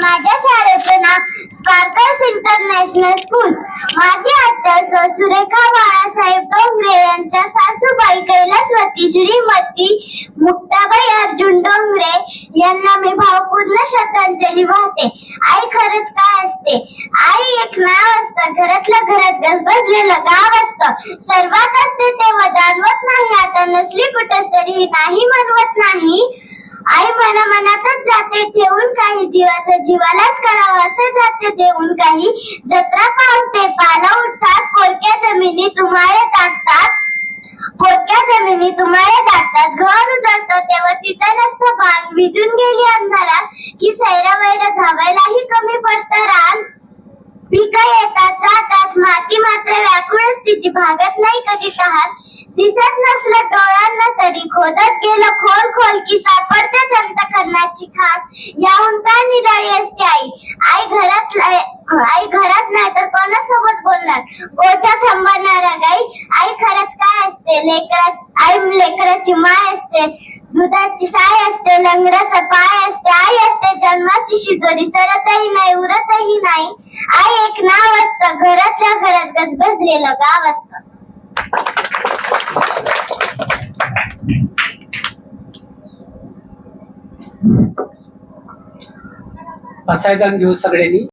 माझ्या शाळेचे नाव sparkles international school माझे आत्या सुरेखा बाळासाहेब डोंगरे यांच्या सासूबाई कैलासवती श्रीमती मुक्ताबाई अर्जुन डोंगरे यांना मी भावपूर्ण श्रद्धांजली वाहते. आई खरंच काय असते? आई एक नाव असतं घरातल्या घरात गजबजलेलं गाव असतं. सर्वात असते तेव्हा जाणवत नाही आता नसली कुठं तरी नाही म्हणवत नाही. आई मना मनात जाते ठेवून काही जीवाचा जीवालाच करावा असे जाते देऊन काही. जत्रा पावते पाला उठतात कोरक्या जमिनी तुम्हाला टाकतात कोरक्या जमिनी तुम्हाला टाकतात घर उजळतो तेव्हा तिचा नसतं भान विजून गेली अंधारात की सैरा वैरा धावायलाही कमी पडतं रान. पिकं येतात जातात माती मात्र व्याकुळच तिची भागत नाही कधी तहान. दिसत नसलं डोळ्यांना तरी खोदत गेलं खोल खोल की घराची खास. याहून काय निराळी असते आई. आई घरात आई घरात नाही तर कोणासोबत बोलणार? गोठ्या थांबणार गाई. आई खरंच काय असते? लेकरात आई लेकराची माय असते. दुधाची साय असते. लंगडाचा पाय असते. आई असते. जन्माची शिजोरी सरतही नाही उरतही नाही. आई एक नाव असतं. घरातल्या घरात गजबजलेलं गाव असतं. हसायदान घेऊ सगळ्यांनी.